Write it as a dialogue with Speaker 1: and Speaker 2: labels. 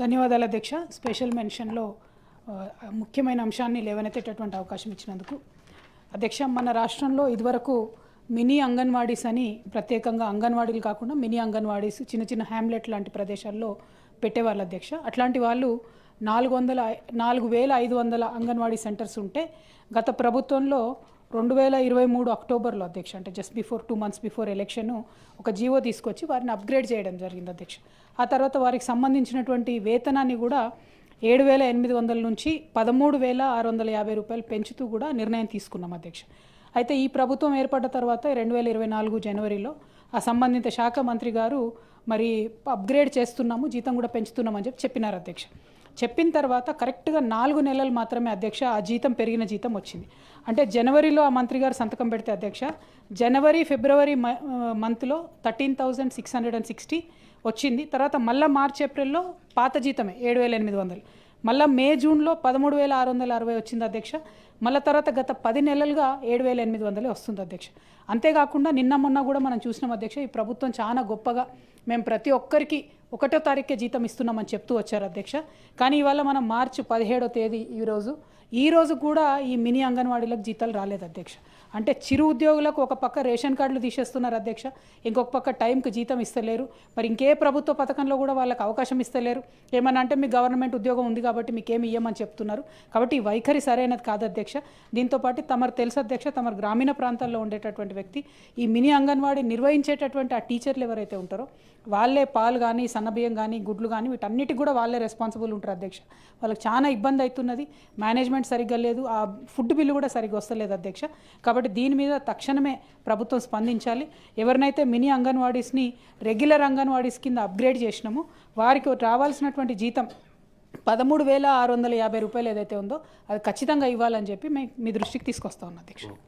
Speaker 1: ధన్యవాదాలు అధ్యక్ష. స్పెషల్ మెన్షన్లో ముఖ్యమైన అంశాన్ని లేవనెత్తేటటువంటి అవకాశం ఇచ్చినందుకు. అధ్యక్ష మన రాష్ట్రంలో ఇదివరకు మినీ అంగన్వాడీస్ అని ప్రత్యేకంగా అంగన్వాడీలు కాకుండా మినీ అంగన్వాడీస్ చిన్న చిన్న హ్యామ్లెట్ లాంటి ప్రదేశాల్లో పెట్టేవాళ్ళు అధ్యక్ష. అట్లాంటి వాళ్ళు నాలుగు వందల నాలుగు వేల ఐదు వందల అంగన్వాడీ సెంటర్స్ ఉంటే గత ప్రభుత్వంలో రెండు వేల ఇరవై మూడు అక్టోబర్లో అధ్యక్ష అంటే just before two months before election ఒక జీవో తీసుకొచ్చి వారిని అప్గ్రేడ్ చేయడం జరిగింది అధ్యక్ష. ఆ తర్వాత వారికి సంబంధించినటువంటి వేతనాన్ని కూడా ఏడు వేల ఎనిమిది వందల నుంచి పదమూడు వేల ఆరు వందల యాభై రూపాయలు పెంచుతూ కూడా నిర్ణయం తీసుకున్నాం అధ్యక్ష. అయితే ఈ ప్రభుత్వం ఏర్పడ్డ తర్వాత రెండు వేల ఇరవై నాలుగు జనవరిలో ఆ సంబంధిత శాఖ మంత్రి గారు మరి అప్గ్రేడ్ చేస్తున్నాము జీతం కూడా పెంచుతున్నామని చెప్పి చెప్పినారు అధ్యక్ష. చెప్పిన తర్వాత కరెక్ట్గా నాలుగు నెలలు మాత్రమే అధ్యక్ష ఆ జీతం పెరిగిన జీతం వచ్చింది. అంటే జనవరిలో ఆ మంత్రి గారు సంతకం పెడితే అధ్యక్ష జనవరి ఫిబ్రవరి మ- మంత్లో thirteen thousand six hundred and sixty వచ్చింది. తర్వాత మళ్ళీ మార్చ్ ఏప్రిల్లో పాత జీతమే ఏడు వేల ఎనిమిది వందలు. మళ్ళీ మే జూన్లో పదమూడు వేల ఆరు వందల అరవై వచ్చింది అధ్యక్ష. మళ్ళీ తర్వాత గత పది నెలలుగా ఏడు వేల ఎనిమిది వందలే వస్తుంది అధ్యక్ష. అంతేకాకుండా నిన్న మొన్న కూడా మనం చూసినాం అధ్యక్ష ఈ ప్రభుత్వం చాలా గొప్పగా మేము ప్రతి ఒక్కరికి ఒకటో తారీఖే జీతం ఇస్తున్నామని చెప్తూ వచ్చారు అధ్యక్ష. కానీ ఇవాళ మనం మార్చి పదిహేడో తేదీ ఈరోజు ఈ కూడా ఈ మినీ అంగన్వాడీలకు జీతాలు రాలేదు అధ్యక్ష. అంటే చిరు ఉద్యోగులకు ఒక పక్క రేషన్ కార్డులు తీసేస్తున్నారు అధ్యక్ష ఇంకొక పక్క టైంకి జీతం ఇస్తలేరు. మరి ఇంకే ప్రభుత్వ పథకంలో కూడా వాళ్ళకి అవకాశం ఇస్తలేరు. ఏమన్నా అంటే మీ గవర్నమెంట్ ఉద్యోగం ఉంది కాబట్టి మీకు ఏమి ఇవ్వమని చెప్తున్నారు. కాబట్టి ఈ వైఖరి సరైనది కాదు అధ్యక్ష. దీంతో పాటు తమరు తెలుసు అధ్యక్ష తమరు గ్రామీణ ప్రాంతాల్లో ఉండేటటువంటి వ్యక్తి ఈ మినీ అంగన్వాడీ నిర్వహించేటటువంటి ఆ టీచర్లు ఎవరైతే ఉంటారో వాళ్ళే పాలు కానీ సన్నబియ్యం కానీ గుడ్లు కానీ వీటన్నిటికి కూడా వాళ్ళే రెస్పాన్సిబుల్ ఉంటారు అధ్యక్ష. వాళ్ళకి చాలా ఇబ్బంది అవుతున్నది మేనేజ్మెంట్ సరిగ్గా లేదు. ఆ ఫుడ్ బిల్లు కూడా సరిగ్గా వస్తలేదు అధ్యక్ష. కాబట్టి దీని మీద తక్షణమే ప్రభుత్వం స్పందించాలి. ఎవరినైతే మినీ అంగన్వాడీస్ని రెగ్యులర్ అంగన్వాడీస్ కింద అప్గ్రేడ్ చేసినామో వారికి రావాల్సినటువంటి జీతం పదమూడు వేల ఆరు వందల యాభై రూపాయలు ఏదైతే ఉందో అది ఖచ్చితంగా ఇవ్వాలని చెప్పి మీ దృష్టికి తీసుకొస్తా ఉన్నా అధ్యక్ష.